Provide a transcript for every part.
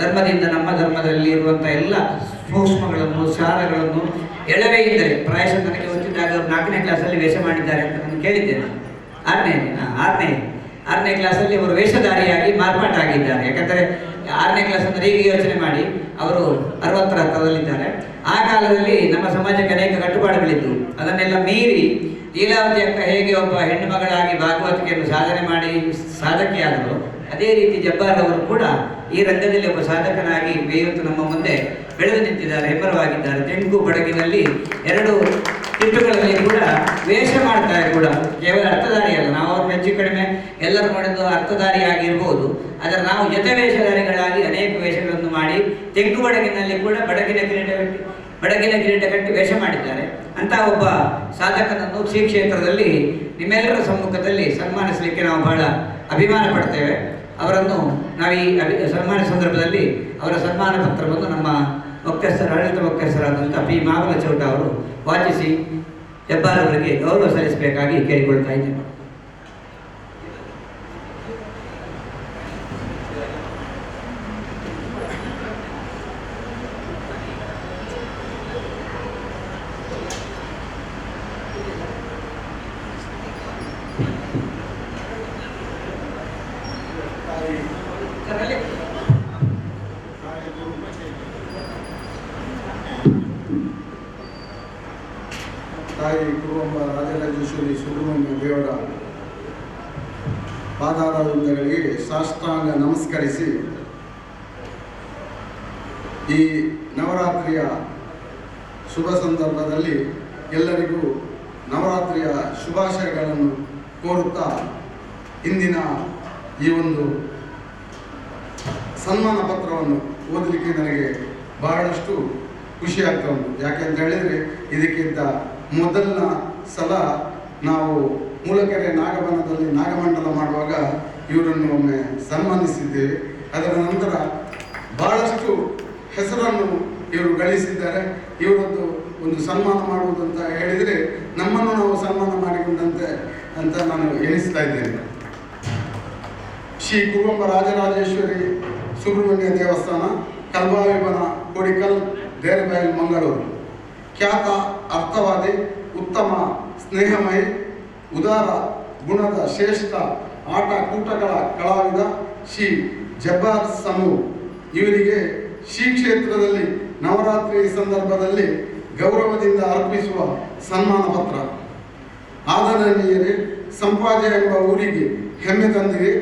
ಧರ್ಮದಿಂದ ನಮ್ಮ ಧರ್ಮದಲ್ಲಿ ಇರುವಂಥ ಎಲ್ಲ ಸೂಕ್ಷ್ಮಗಳನ್ನು, ಸಾರಗಳನ್ನು ಎಳವೇ ಇದ್ದರೆ ಪ್ರಾಯಶಃ ನನಗೆ ಅವ್ರು ನಾಲ್ಕನೇ ಕ್ಲಾಸಲ್ಲಿ ವೇಷ ಮಾಡಿದ್ದಾರೆ ಅಂತ ನಾನು ಕೇಳಿದ್ದೇನೆ. ಆರನೇ ಆರನೇ ಆರನೇ ಕ್ಲಾಸಲ್ಲಿ ಅವರು ವೇಷಧಾರಿಯಾಗಿ ಮಾರ್ಪಾಟಾಗಿದ್ದಾರೆ ಯಾಕಂದರೆ ಆರನೇ ಕ್ಲಾಸ್ ಅಂದರೆ ಈಗ ಯೋಚನೆ ಮಾಡಿ, ಅವರು ಅರವತ್ತರ ಹತ್ತರದಲ್ಲಿದ್ದಾರೆ ಆ ಕಾಲದಲ್ಲಿ ನಮ್ಮ ಸಮಾಜಕ್ಕೆ ಅನೇಕ ಕಟ್ಟುಪಾಡುಗಳಿದ್ದು ಅದನ್ನೆಲ್ಲ ಮೀರಿ ಲೀಲಾವತಿ ಅಕ್ಕ ಹೇಗೆ ಒಬ್ಬ ಹೆಣ್ಣು ಮಗಳಾಗಿ ಭಾಗವತಿಕೆಯನ್ನು ಸಾಧನೆ ಮಾಡಿ ಸಾಧಕಿಯಾದರು ಅದೇ ರೀತಿ ಜಬ್ಬಾರ್ ಅವರು ಕೂಡ ಈ ರಂಗದಲ್ಲಿ ಒಬ್ಬ ಸಾಧಕನಾಗಿ ಇವತ್ತು ನಮ್ಮ ಮುಂದೆ ಬೆಳೆದು ನಿಂತಿದ್ದಾರೆ, ಹೆಮ್ಮರವಾಗಿದ್ದಾರೆ. ತೆಂಗು ಬಡಗಿನಲ್ಲಿ ಎರಡು ತಿಟ್ಟುಗಳಲ್ಲಿ ಕೂಡ ವೇಷ ಮಾಡ್ತಾರೆ ಕೂಡ. ಕೇವಲ ಅರ್ಥಧಾರಿಯಲ್ಲ ನಾವು ಅವ್ರನ್ನ ಹೆಚ್ಚು ಕಡಿಮೆ ಎಲ್ಲರೂ ಮಾಡಿದ್ದು ಅರ್ಥಧಾರಿ ಆಗಿರ್ಬೋದು. ಆದರೆ ನಾವು ಜೊತೆ ವೇಷಧಾರಿಗಳಾಗಿ ಅನೇಕ ವೇಷಗಳನ್ನು ಮಾಡಿ ತೆಂಗು ಬಡಗಿನಲ್ಲಿ ಕೂಡ ಬಡಗಿನ ಕಿರೀಟ ಕಟ್ಟಿ, ಬಡಗಿನ ಕಿರೀಟ ಕಟ್ಟಿ ವೇಷ ಮಾಡಿದ್ದಾರೆ. ಅಂತ ಒಬ್ಬ ಸಾಧಕನನ್ನು ಶ್ರೀ ಕ್ಷೇತ್ರದಲ್ಲಿ ನಿಮ್ಮೆಲ್ಲರ ಸಮ್ಮುಖದಲ್ಲಿ ಸನ್ಮಾನಿಸಲಿಕ್ಕೆ ನಾವು ಬಹಳ ಅಭಿಮಾನ ಪಡ್ತೇವೆ. ಅವರನ್ನು ನಾವು ಈ ಸನ್ಮಾನ ಸಂದರ್ಭದಲ್ಲಿ ಅವರ ಸನ್ಮಾನ ಪತ್ರವನ್ನು ನಮ್ಮ ಮುಖ್ಯಸ್ಥರ ಆಡಳಿತ ಮುಖ್ಯಸ್ಥರಾದಂಥ ಪಿ. ಮಾವಲ ಚೌಟ ಅವರು ವಾಚಿಸಿ ಹೆಬ್ಬಾರವರಿಗೆ ಗೌರವ ಸಲ್ಲಿಸಬೇಕಾಗಿ ಕೇಳಿಕೊಳ್ತಾ ಇದ್ದೇನೆ. ತಾಯಿ ಕುರುವಂಬ ರಾಜರಾಜೇಶ್ವರಿ ಸುಬ್ರಹ್ಮಣ್ಯ ದೇವರ ಪಾದಾರವಿಂದಗಳಿಗೆ ಸಾಷ್ಟಾಂಗ ನಮಸ್ಕರಿಸಿ ಈ ನವರಾತ್ರಿಯ ಶುಭ ಸಂದರ್ಭದಲ್ಲಿ ಎಲ್ಲರಿಗೂ ನವರಾತ್ರಿಯ ಶುಭಾಶಯಗಳನ್ನು ಕೋರುತ್ತಾ ಇಂದಿನ ಈ ಒಂದು ಸನ್ಮಾನ ಪತ್ರವನ್ನು ಓದಲಿಕ್ಕೆ ನನಗೆ ಬಹಳಷ್ಟು ಖುಷಿ ಆಗ್ತಾ ಉಂಟು. ಯಾಕೆ ಅಂತ ಹೇಳಿದರೆ ಇದಕ್ಕಿಂತ ಮೊದಲನ ಸಲ ನಾವು ಮೂಲಕೆರೆ ನಾಗವನದಲ್ಲಿ ನಾಗಮಂಡಲ ಮಾಡುವಾಗ ಇವರನ್ನು ಒಮ್ಮೆ ಸನ್ಮಾನಿಸಿದ್ದೇವೆ. ಅದರ ನಂತರ ಬಹಳಷ್ಟು ಹೆಸರನ್ನು ಇವರು ಗಳಿಸಿದ್ದಾರೆ. ಇವರದ್ದು ಒಂದು ಸನ್ಮಾನ ಮಾಡುವುದು ಅಂತ ಹೇಳಿದರೆ ನಮ್ಮನ್ನು ನಾವು ಸನ್ಮಾನ ಮಾಡಿಕೊಂಡಂತೆ ಅಂತ ನಾನು ಎಣಿಸ್ತಾ ಇದ್ದೇನೆ. ಶ್ರೀ ಕುಟುಂಬ ರಾಜರಾಜೇಶ್ವರಿ ಸುಬ್ರಹ್ಮಣ್ಯ ದೇವಸ್ಥಾನ ಕಲ್ವಾವಿಬನ ಕೊಡಿಕಲ್ ದೇರಬೈಲ್ ಮಂಗಳೂರು. ಖ್ಯಾತ ಅರ್ಥವಾದಿ, ಉತ್ತಮ, ಸ್ನೇಹಮಯಿ, ಉದಾರ, ಗುಣದ ಶ್ರೇಷ್ಠ, ಆಟ ಕೂಟಗಳ ಕಲಾವಿದ ಶ್ರೀ ಜಬ್ಬಾರ್ ಸಮೂ ಇವರಿಗೆ ಶ್ರೀ ಕ್ಷೇತ್ರದಲ್ಲಿ ನವರಾತ್ರಿ ಸಂದರ್ಭದಲ್ಲಿ ಗೌರವದಿಂದ ಅರ್ಪಿಸುವ ಸನ್ಮಾನ ಪತ್ರ. ಆದರಣೀಯರೇ ಸಂಪಾದ ಎಂಬ ಊರಿಗೆ ಹೆಮ್ಮೆ ತಂದಿದೆ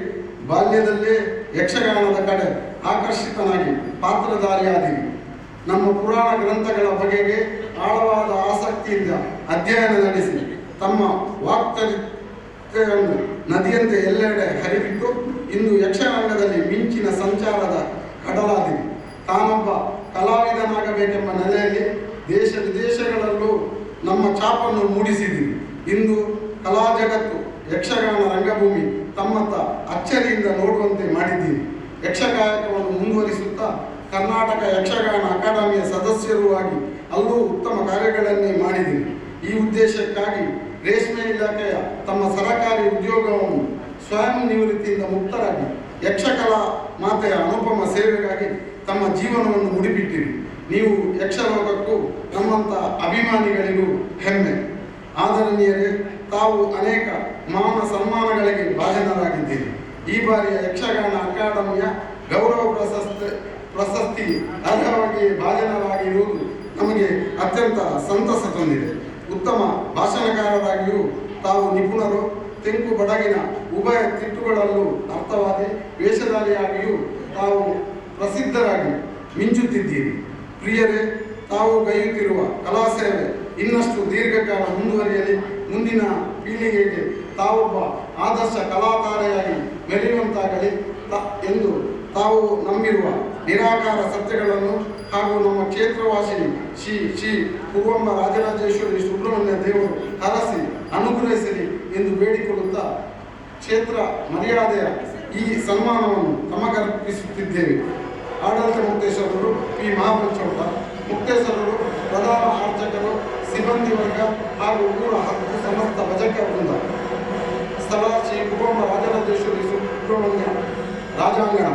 ಬಾಲ್ಯದಲ್ಲೇ ಯಕ್ಷಗಾನದ ಕಡೆ ಆಕರ್ಷಿತನಾಗಿ ಪಾತ್ರಧಾರಿಯಾದಿರಿ. ನಮ್ಮ ಪುರಾಣ ಗ್ರಂಥಗಳ ಬಗೆಗೆ ಆಳವಾದ ಆಸಕ್ತಿಯಿಂದ ಅಧ್ಯಯನ ನಡೆಸಿ ತಮ್ಮ ವಾಕ್ತರಿಕೆಯನ್ನು ನದಿಯಂತೆ ಎಲ್ಲೆಡೆ ಹರಿಬಿಟ್ಟು ಇಂದು ಯಕ್ಷರಂಗದಲ್ಲಿ ಮಿಂಚಿನ ಸಂಚಾರದ ಕಡಲಾದಿರಿ ತಾನೊಬ್ಬ ಕಲಾವಿದನಾಗಬೇಕೆಂಬ ನೆಲೆಯಲ್ಲಿ ದೇಶ ವಿದೇಶಗಳಲ್ಲೂ ನಮ್ಮ ಛಾಪನ್ನು ಮೂಡಿಸಿದಿರಿ ಇಂದು ಕಲಾ ಜಗತ್ತು, ಯಕ್ಷಗಾನ ರಂಗಭೂಮಿ ತಮ್ಮತ್ತ ಅಚ್ಚರಿಯಿಂದ ನೋಡುವಂತೆ ಮಾಡಿದ್ದೀನಿ. ಯಕ್ಷಗಾಯಕವನ್ನು ಮುಂದುವರಿಸುತ್ತಾ ಕರ್ನಾಟಕ ಯಕ್ಷಗಾನ ಅಕಾಡೆಮಿಯ ಸದಸ್ಯರೂ ಆಗಿ ಅಲ್ಲೂ ಉತ್ತಮ ಕಾರ್ಯಗಳನ್ನೇ ಮಾಡಿದಿರಿ ಈ ಉದ್ದೇಶಕ್ಕಾಗಿ ರೇಷ್ಮೆ ಇಲಾಖೆಯ ತಮ್ಮ ಸರಕಾರಿ ಉದ್ಯೋಗವನ್ನು ಸ್ವಯಂ ನಿವೃತ್ತಿಯಿಂದ ಮುಕ್ತರಾಗಿ ಯಕ್ಷಕಲಾ ಮಾತೆಯ ಅನುಪಮ ಸೇವೆಗಾಗಿ ತಮ್ಮ ಜೀವನವನ್ನು ಮುಡಿಬಿಟ್ಟಿರಿ. ನೀವು ಯಕ್ಷಲೋಕಕ್ಕೂ ನಮ್ಮಂಥ ಅಭಿಮಾನಿಗಳಿಗೂ ಹೆಮ್ಮೆ. ಆದರಣೀಯರೇ, ತಾವು ಅನೇಕ ಮಾನ ಸನ್ಮಾನಗಳಿಗೆ ಭಾಜನರಾಗಿದ್ದೀರಿ. ಈ ಬಾರಿಯ ಯಕ್ಷಗಾನ ಅಕಾಡೆಮಿಯ ಗೌರವ ಪ್ರಶಸ್ತಿ ಪ್ರಶಸ್ತಿ ಅರ್ಹವಾಗಿ ಭಾಜನರಾಗಿರುವುದು ನಮಗೆ ಅತ್ಯಂತ ಸಂತಸ ತಂದಿದೆ. ಉತ್ತಮ ಭಾಷಣಕಾರರಾಗಿಯೂ ತಾವು ನಿಪುಣರು. ತೆಂಕು ಬಡಗಿನ ಉಭಯ ತಿಟ್ಟುಗಳಲ್ಲೂ ಅರ್ಥವಾದಿ ವೇಷಧಾರಿಯಾಗಿಯೂ ತಾವು ಪ್ರಸಿದ್ಧರಾಗಿ ಮಿಂಚುತ್ತಿದ್ದೀರಿ. ಪ್ರಿಯರೇ, ತಾವು ಗೈಯುತ್ತಿರುವ ಕಲಾ ಸೇವೆ ಇನ್ನಷ್ಟು ದೀರ್ಘಕಾಲ ಮುಂದುವರಿಯಲಿ. ಮುಂದಿನ ಪೀಳಿಗೆಗೆ ತಾವೊಬ್ಬ ಆದರ್ಶ ಕಲಾಕಾರೆಯಾಗಿ ಮೆರೆಯುವಂತಾಗಲಿ ಎಂದು ತಾವು ನಂಬಿರುವ ನಿರಾಕಾರ ಸತ್ಯಗಳನ್ನು ಹಾಗೂ ನಮ್ಮ ಕ್ಷೇತ್ರವಾಸಿ ಶ್ರೀ ಶ್ರೀ ಪೂರ್ವಮ್ಮ ರಾಜರಾಜೇಶ್ವರಿ ಸುಬ್ರಹ್ಮಣ್ಯ ದೇವರು ಹರಸಿ ಅನುಗ್ರಹಿಸಲಿ ಎಂದು ಬೇಡಿಕೊಳ್ಳುತ್ತಾ ಕ್ಷೇತ್ರ ಮರ್ಯಾದೆಯ ಈ ಸನ್ಮಾನವನ್ನು ತಮಗರ್ಪಿಸುತ್ತಿದ್ದೇವೆ. ಆಡಳಿತ ಮುಕ್ತೇಶ್ವರರು, ಪಿ. ಮಹಾಬಲಚೌಡ ಮುಕ್ತೇಶ್ವರರು, ಪ್ರಧಾನ ಅರ್ಚಕರು ಸಿಬ್ಬಂದಿ ವರ್ಗ ಹಾಗೂ ಊರ ಹಕ್ಕು ಸಮಸ್ತ ಭಜಕ ವೃಂದ. ಸ್ಥಳ ಶ್ರೀ ಕುಟುಂಬ ರಾಜರಾಜೇಶ್ವರಿ ಸುಬ್ರಹ್ಮಣ್ಯ ರಾಜಾಂಗಣ.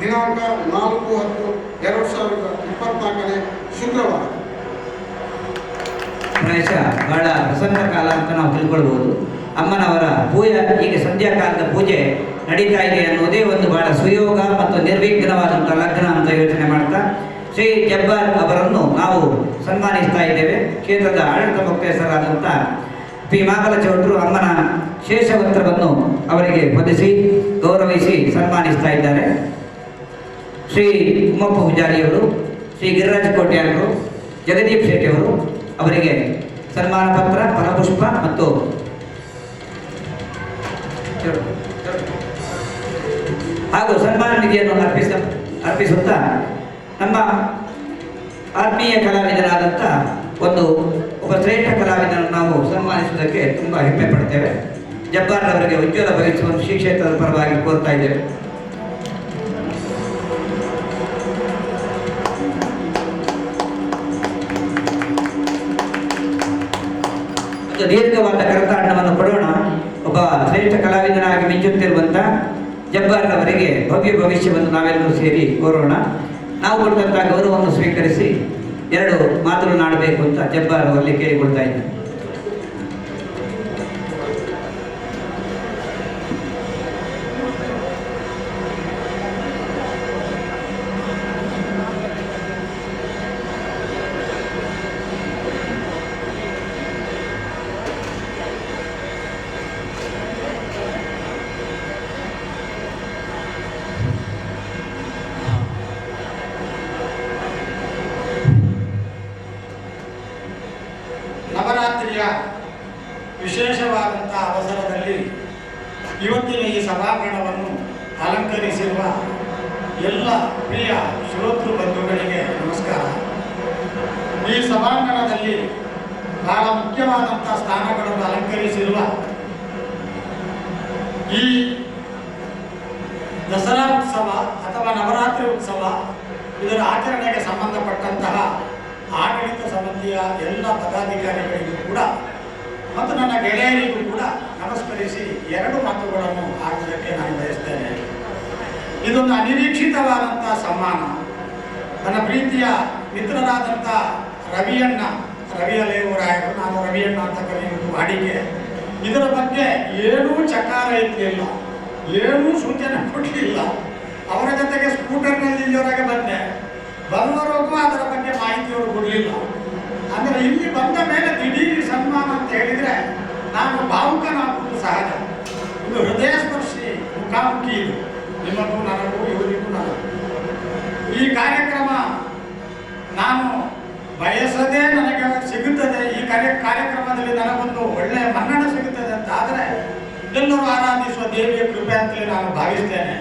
ದಿನಾಂಕ ನಾಲ್ಕು ಹತ್ತು ಎರಡು ಸಾವಿರದ ಇಪ್ಪತ್ನಾಲ್ಕನೇ ಶುಕ್ರವಾರ. ಗಣೇಶ, ಬಹಳ ಪ್ರಸನ್ನ ಕಾಲ ಅಂತ ನಾವು ತಿಳ್ಕೊಳ್ಬೋದು. ಅಮ್ಮನವರ ಪೂಜೆ ಈಗ ಸಂಧ್ಯಾಕಾಲದ ಪೂಜೆ ನಡೀತಾ ಇದೆ ಅನ್ನೋದೇ ಒಂದು ಬಹಳ ಸುಯೋಗ ಮತ್ತು ನಿರ್ವಿಘ್ನವಾದಂಥ ಲಗ್ನ ಅಂತ ಯೋಚನೆ ಮಾಡ್ತಾ, ಶ್ರೀ ಜಬ್ಬಾರ್ ಅವರನ್ನು ನಾವು ಸನ್ಮಾನಿಸ್ತಾ ಇದ್ದೇವೆ. ಕ್ಷೇತ್ರದ ಆಡಳಿತ ಮುಖ್ಯಸ್ಥರಾದಂಥ ಪಿ. ಮಾಗಲ ಚೌಟ್ರು ಅಮ್ಮನ ಶೇಷವಸ್ತ್ರವನ್ನು ಅವರಿಗೆ ಬದಿಸಿ ಗೌರವಿಸಿ ಸನ್ಮಾನಿಸ್ತಾ ಇದ್ದಾರೆ. ಶ್ರೀ ಉಮ್ಮಪ್ಪ ಪೂಜಾರಿಯವರು, ಶ್ರೀ ಗಿರಿರಾಜ ಕೋಟ್ಯಾರರು, ಜಗದೀಪ್ ಶೆಟ್ಟಿಯವರು ಅವರಿಗೆ ಸನ್ಮಾನ ಪತ್ರ ಫಲಪುಷ್ಪ ಮತ್ತು ಹಾಗೂ ಸನ್ಮಾನ ನಿಧಿಯನ್ನು ಅರ್ಪಿಸ, ಅರ್ಪಿಸುತ್ತಾ ನಮ್ಮ ಆತ್ಮೀಯ ಕಲಾವಿದರಾದಂಥ ಒಂದು ಒಬ್ಬ ಶ್ರೇಷ್ಠ ಕಲಾವಿದರನ್ನು ನಾವು ಸನ್ಮಾನಿಸುವುದಕ್ಕೆ ತುಂಬ ಹೆಮ್ಮೆ ಪಡ್ತೇವೆ. ಜಬ್ಬಾರ್ ಅವರಿಗೆ ಉಜ್ವಲ ಭರಿಸುವ ಶ್ರೀ ಕ್ಷೇತ್ರದ ಪರವಾಗಿ ಕೋರ್ತಾ ಇದ್ದೇವೆ. ದೀರ್ಘವಾದ ಕರತಾಡನವನ್ನು ಕೊಡೋಣ. ಒಬ್ಬ ಶ್ರೇಷ್ಠ ಕಲಾವಿದನಾಗಿ ಮಿಂಚುತ್ತಿರುವಂತ ಜಬ್ಬಾರ್ ಅವರಿಗೆ ಭವ್ಯ ಭವಿಷ್ಯವನ್ನು ನಾವೆಲ್ಲರೂ ಸೇರಿ ಕೋರೋಣ. ನಾವು ಕೊಟ್ಟಂತ ಗೌರವವನ್ನು ಸ್ವೀಕರಿಸಿ ಎರಡು ಮಾತುಗಳನ್ನಾಡಬೇಕು ಅಂತ ಜಬ್ಬಾರ್ ಅವರಲ್ಲಿ ಕೇಳಿಕೊಳ್ತಾ ಇದ್ದೀನಿ ಮುಖ್ಯವಾದಂಥ ಸ್ಥಾನಗಳನ್ನು ಅಲಂಕರಿಸಿರುವ ಈ ದಸರಾ ಉತ್ಸವ ಅಥವಾ ನವರಾತ್ರಿ ಉತ್ಸವ ಇದರ ಆಚರಣೆಗೆ ಸಂಬಂಧಪಟ್ಟಂತಹ ಆಡಳಿತ ಸಮಿತಿಯ ಎಲ್ಲ ಪದಾಧಿಕಾರಿಗಳಿಗೂ ಕೂಡ ಮತ್ತು ನನ್ನ ಗೆಳೆಯರಿಗೂ ಕೂಡ ನಮಸ್ಕರಿಸಿ ಎರಡು ಮಾತುಗಳನ್ನು ಆಡುವುದಕ್ಕೆ ನಾನು ಬಯಸ್ತೇನೆ. ಇದೊಂದು ಅನಿರೀಕ್ಷಿತವಾದಂಥ ಸಮ್ಮಾನ. ನನ್ನ ಪ್ರೀತಿಯ ಮಿತ್ರರಾದಂಥ ರವಿಯಣ್ಣ ರವಿ ಅಲೆಯವರಾಯರು ನಾನು ರವಿಯಣ್ಣ ಅಂತ ಕರೆಯುವುದು ವಾಡಿಕೆ. ಇದರ ಬಗ್ಗೆ ಏನೂ ಚಕಾರ ಇರಲಿಲ್ಲ. ಏನೂ ಸೂಚನೆ ಕೊಡಲಿಲ್ಲ. ಅವರ ಜೊತೆಗೆ ಸ್ಕೂಟರ್ನಲ್ಲಿ ಇಲ್ಲಿವರೆಗೆ ಬಂದೆ. ಬರುವವರೆಗೂ ಅದರ ಬಗ್ಗೆ ಮಾಹಿತಿಯವರು ಕೊಡಲಿಲ್ಲ. ಅಂದರೆ ಇಲ್ಲಿ ಬಂದ ಮೇಲೆ ದಿಢೀರ್ ಸನ್ಮಾನ ಅಂತ ಹೇಳಿದರೆ ನಾನು ಭಾವುಕನಾಗುವುದು ಸಹಜ. ಇದು ಹೃದಯ ಸ್ಪರ್ಶಿ ಮುಖಾಮುಖಿ ಇದು. ನಿಮಗೂ ನನಗೂ ಇವರಿಗೂ ನನಗೂ. ಈ ಕಾರ್ಯಕ್ರಮ ನಾನು ಬಯಸದೇ ನನಗೆ ಸಿಗುತ್ತದೆ. ಈ ಕಾರ್ಯ, ಕಾರ್ಯಕ್ರಮದಲ್ಲಿ ನನಗೊಂದು ಒಳ್ಳೆಯ ಮನ್ನಣೆ ಸಿಗುತ್ತದೆ ಅಂತ ಆದರೆ ಎಲ್ಲರೂ ಆರಾಧಿಸುವ ದೇವಿಯ ಕೃಪೆ ಅಂತಲೇ ನಾನು ಭಾವಿಸ್ತೇನೆ.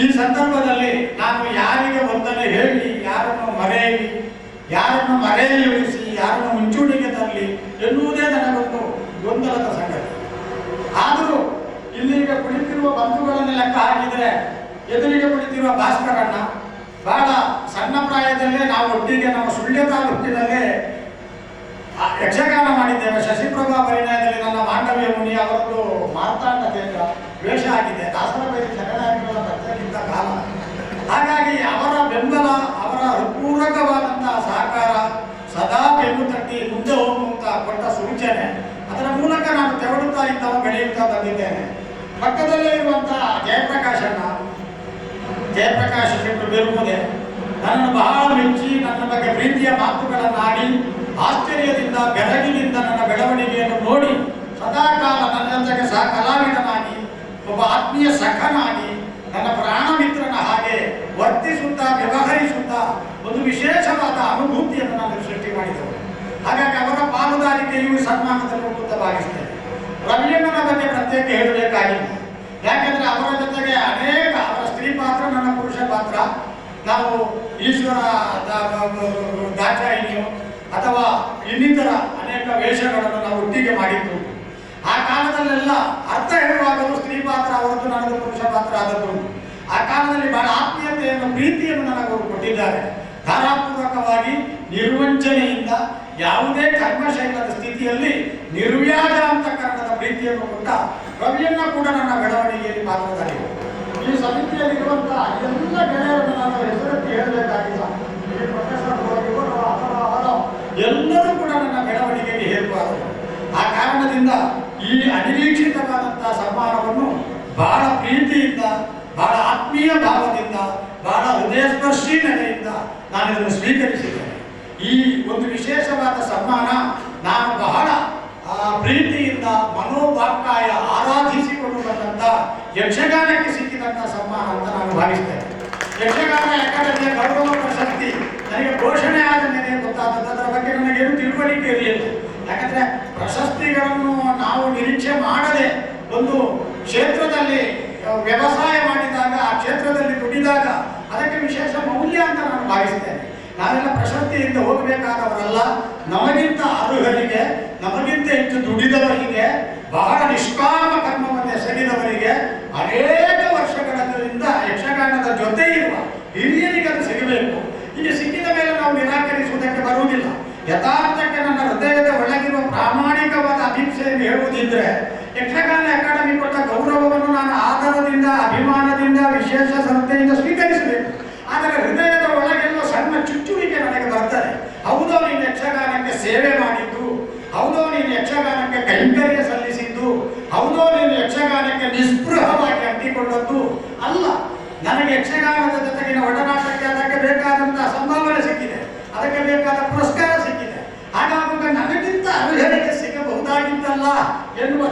ಈ ಸಂದರ್ಭದಲ್ಲಿ ನಾನು ಯಾರಿಗೆ ಒಂದನ್ನು ಹೇಳಿ, ಯಾರನ್ನು ಮರೆಯಲಿ, ಯಾರನ್ನು ಮರೆಯಲ್ಲಿ ಉಳಿಸಿ ಯಾರನ್ನು ಮುಂಚೂಣಿಗೆ ತರಲಿ ಎನ್ನುವುದೇ ನನಗೊಂದು ಗೊಂದಲದ ಸಂಗತಿ. ಆದರೂ ಇಲ್ಲಿಗ ಕುಳಿತಿರುವ ಬಂಧುಗಳನ್ನು ಲೆಕ್ಕ ಹಾಕಿದರೆ ಎದುರಿಗೆ ಕುಳಿತಿರುವ ಭಾಸ್ಕರಣ್ಣ, ಬಹಳ ಸಣ್ಣ ಪ್ರಾಯದಲ್ಲೇ ನಾವು ಒಟ್ಟಿಗೆ ನಮ್ಮ ಸುಳ್ಯ ತಾಲೂಕಿನಲ್ಲೇ ಯಕ್ಷಗಾನ ಮಾಡಿದ್ದೇವೆ. ಶಶಿಪ್ರಭಾ ಪರಿಣಯದಲ್ಲಿ ನನ್ನ ಮಾಂಡವ್ಯ ಮುನಿ ಅವರದ್ದು ಮಾರ್ತಾಂಡ ಕೇಂದ್ರ. ವೇಷ ಆಗಿದೆ. ದಾಸರ ಬೇರೆ ಜಗನಾಯಕರ ಭಕ್ತರಿದ್ದ ಕಾಲ ಹಾಗಾಗಿ ಅವರ ಬೆಂಬಲ, ಅವರ ಪೂರಕವಾದಂತಹ ಸಹಕಾರ ಸದಾ ಬೆನ್ನು ತಟ್ಟಿ ಮುಂದೆ ಹೋಗುವಂತ ಕೊಟ್ಟ ಸೂಚನೆ ಅದರ ಮೂಲಕ ನಾನು ತೆವಳುತ್ತಾ ಇದ್ದವ ಬೆಳೆಯುತ್ತಾ ಬಂದಿದ್ದೇನೆ. ಪಕ್ಕದಲ್ಲೇ ಇರುವಂತಹ ಜಯಪ್ರಕಾಶಣ್ಣ ಜಯಪ್ರಕಾಶ್ ಶೆಟ್ಟರು ಬೇರುವುದೇ ನನ್ನನ್ನು ಬಹಳ ಮೆಚ್ಚಿ, ನನ್ನ ಬಗ್ಗೆ ಪ್ರೀತಿಯ ಮಾತುಗಳನ್ನಾಡಿ ಆಶ್ಚರ್ಯದಿಂದ ಬೆಳಗಿನಿಂದ ನನ್ನ ಬೆಳವಣಿಗೆಯನ್ನು ನೋಡಿ ಸದಾಕಾಲ ನನ್ನ ಜೊತೆಗೆ ಸಹ ಕಲಾವಿದನಾಗಿ, ಒಬ್ಬ ಆತ್ಮೀಯ ಸಖನಾಗಿ, ನನ್ನ ಪ್ರಾಣ ಮಿತ್ರನ ಹಾಗೆ ವರ್ತಿಸುತ್ತಾ, ವ್ಯವಹರಿಸುತ್ತಾ ಒಂದು ವಿಶೇಷವಾದ ಅನುಭೂತಿಯನ್ನು ನಾನು ಸೃಷ್ಟಿ ಮಾಡಿದರು ಹಾಗಾಗಿ ಅವರ ಪಾಲುದಾರಿಕೆಯು ಸನ್ಮಾನದಲ್ಲಿ ಉಂಟು ಭಾವಿಸ್ತೇನೆ ರವಿಯಣ್ಣನ ಬಗ್ಗೆ ಪ್ರತ್ಯೇಕ ಹೇಳಬೇಕಾಗಿಲ್ಲ. ಯಾಕಂದ್ರೆ ಅವರ ಜೊತೆಗೆ ಅನೇಕ, ಅವರ ಸ್ತ್ರೀ ಪಾತ್ರ, ನನ್ನ ಪುರುಷ ಪಾತ್ರ. ನಾವು ಈಶ್ವರ ಅಥವಾ ಇನ್ನಿತರ ಅನೇಕ ವೇಷಗಳನ್ನು ನಾವು ಒಟ್ಟಿಗೆ ಮಾಡಿದ್ದು. ಆ ಕಾಲದಲ್ಲೆಲ್ಲ ಅರ್ಥ ಹೇಳುವಾಗಲೂ ಸ್ತ್ರೀ ಪಾತ್ರ ಅವರದ್ದು ನನಗೆ ಪುರುಷ ಪಾತ್ರ ಆದದ್ದು. ಆ ಕಾಲದಲ್ಲಿ ಬಹಳ ಆತ್ಮೀಯತೆಯನ್ನು ಪ್ರೀತಿಯನ್ನು ಅವರು ಕೊಟ್ಟಿದ್ದಾರೆ. ಧಾರಾಪೂರ್ವಕವಾಗಿ ನಿರ್ವಂಚನೆಯಿಂದ ಯಾವುದೇ ಕರ್ಮಶೈಲದ ಸ್ಥಿತಿಯಲ್ಲಿ ನಿರ್ವ್ಯಾಜ ಅಂತಕ್ಕಂಥದ ಪ್ರೀತಿಯನ್ನು ಕೊಟ್ಟ ರವಿಯನ್ನ ಕೂಡ ನನ್ನ ಬೆಳವಣಿಗೆಯಲ್ಲಿ ಪಾತ್ರಧಾರಿಗಳು ಈ ಸಮಿತಿಯಲ್ಲಿರುವಂತಹ ಎಲ್ಲ ಗೆಳೆಯರನ್ನು ನಾನು ಹೆಸರೆತ್ತಿ ಹೇಳಬೇಕಾಗಿಲ್ಲ. ಪ್ರೊಫೆಸರ್ ಎಲ್ಲರೂ ಕೂಡ ನನ್ನ ಬೆಳವಣಿಗೆಗೆ ಹೇರುವಾದರು ಆ ಕಾರಣದಿಂದ ಈ ಅನಿರೀಕ್ಷಿತವಾದಂತಹ ಸನ್ಮಾನವನ್ನು ಬಹಳ ಪ್ರೀತಿಯಿಂದ, ಬಹಳ ಆತ್ಮೀಯ ಭಾವದಿಂದ, ಬಹಳ ಹೃದಯಸ್ಪರ್ಶಿ ನಡೆಯಿಂದ ನಾನು ಇದನ್ನು ಸ್ವೀಕರಿಸಿದ್ದೇನೆ. ಈ ಒಂದು ವಿಶೇಷವಾದ ಸನ್ಮಾನ ನಾನು ಬಹಳ ಪ್ರೀತಿಯಿಂದ ಮನೋಭಾಕಾಯ ಆರಾಧಿಸಿಕೊಂಡು ಬಂದಂಥ ಯಕ್ಷಗಾನಕ್ಕೆ ಸಿಕ್ಕಿದಂಥ ಸನ್ಮಾನ ಅಂತ ನಾನು ಭಾವಿಸ್ತೇನೆ. ಯಕ್ಷಗಾನ ಅಕಾಡೆಮಿಯ ಗೌರವ ಪ್ರಶಸ್ತಿ ನನಗೆ ಘೋಷಣೆ ಆದ ಮೇಲೆ ಗೊತ್ತಾದದ್ದು ಅದರ ಬಗ್ಗೆ ನನಗೇನು ತಿಳುವಳಿಕೆ ಇರಲಿಲ್ಲ. ಯಾಕಂದರೆ ಪ್ರಶಸ್ತಿಗಳನ್ನು ನಾವು ನಿರೀಕ್ಷೆ ಮಾಡದೆ ಒಂದು ಕ್ಷೇತ್ರದಲ್ಲಿ ವ್ಯವಸಾಯ ಮಾಡಿದಾಗ, ಆ ಕ್ಷೇತ್ರದಲ್ಲಿ ದುಡಿದಾಗ ಅದಕ್ಕೆ ವಿಶೇಷ ಮೌಲ್ಯ ಅಂತ ನಾನು ಭಾವಿಸ್ತೇನೆ. ನಾವೆಲ್ಲ ಪ್ರಶಸ್ತಿಯಿಂದ ಹೋಗಬೇಕಾದವರಲ್ಲ. ನಮಗಿಂತ ಅರ್ಹರಿಗೆ, ನಮಗಿಂತ ಹೆಚ್ಚು ದುಡಿದವರಿಗೆ, ಬಹಳ ನಿಷ್ಕಾಮ ಕರ್ಮವನ್ನು ಎಸಗಿದವರಿಗೆ ಅನೇಕ ವರ್ಷಗಳಿಂದ ಯಕ್ಷಗಾನದ ಜೊತೆ ಇರುವ ಹಿರಿಯರಿಗೆ ಅದು ಸಿಗಬೇಕು ಹೀಗೆ ಸಿಕ್ಕಿದ ಮೇಲೆ ನಾವು ಬರುವುದಿಲ್ಲ ಯಥಾರ್ಥಕ್ಕೆ ನನ್ನ ಹೃದಯದ ಒಳಗಿರುವ ಪ್ರಾಮಾಣಿಕವಾದ ಅಭಿಪ್ಸೆಯನ್ನು ಹೇಳುವುದಿದ್ರೆ ಯಕ್ಷಗಾನ ಅಕಾಡೆಮಿ ಕೊಟ್ಟ ಗೌರವವನ್ನು ನಾನು ಆಧಾರದಿಂದ ಅಭಿಮಾನದಿಂದ, ವಿಶೇಷ ಶ್ರದ್ಧೆಯಿಂದ ಸ್ವೀಕರಿಸಬೇಕು ಆದರೆ ಹೃದಯದ ಒಳಗೆಲ್ಲೋ ಸಣ್ಣ ಚುಚ್ಚುವಿಕೆ ನನಗೆ ಬರ್ತದೆ ಹೌದೋ ನೀನು ಯಕ್ಷಗಾನಕ್ಕೆ ಸೇವೆ ಮಾಡಿದ್ದು ಹೌದೋ ನೀನು ಯಕ್ಷಗಾನಕ್ಕೆ ಕೈಂಕರ್ಯ ಸಲ್ಲಿಸಿದ್ದು ಹೌದೋ ನೀನು ಯಕ್ಷಗಾನಕ್ಕೆ ನಿಸ್ಪೃಹವಾಗಿ ಅಂಟಿಕೊಂಡದ್ದು ಅಲ್ಲ ನನಗೆ ಯಕ್ಷಗಾನದ ಜೊತೆಗಿನ ಒಡನಾಟಕ್ಕೆ ಅದಕ್ಕೆ ಬೇಕಾದಂತಹ ಸಂಭಾವನೆ ಸಿಕ್ಕಿದೆ ಅದಕ್ಕೆ ಬೇಕಾದ ಪುರಸ್ಕಾರ ಸಿಕ್ಕಿದೆ ಹಾಗಾಗುವಾಗ ನನಗಿಂತ ಅರ್ಹರಿಗೆ ಸಿಗಬಹುದಾಗಿತ್ತಲ್ಲ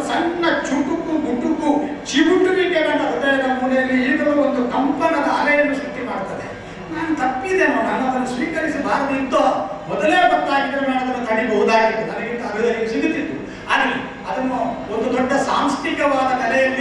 ಸಣ್ಣ ಚುಟುಕು ಗುಟುಕು ಚಿಗುಟುವಿಕೆ ನನ್ನ ಹೃದಯದ ಮೂಲೆಯಲ್ಲಿ ಈಗಲೂ ಒಂದು ಕಂಪನದ ಅಲೆಯನ್ನು ಸೃಷ್ಟಿ ಮಾಡ್ತದೆ. ನಾನು ತಪ್ಪಿದೆ ನಾನು ಅದನ್ನು ಸ್ವೀಕರಿಸಬಾರದಿತ್ತೋ ಮೊದಲೇ ಗೊತ್ತಾಗಿದ್ದರೆ ನಾನು ಅದನ್ನು ತಡಿಬಹುದಾಗಿತ್ತು ನನಗಿಂತ ಅಭಿವೃದ್ಧಿ ಸಿಗುತ್ತಿತ್ತು. ಆಗಲಿ ಅದನ್ನು ಒಂದು ದೊಡ್ಡ ಸಾಂಸ್ಥಿಕವಾದ ನೆಲೆಯಲ್ಲಿ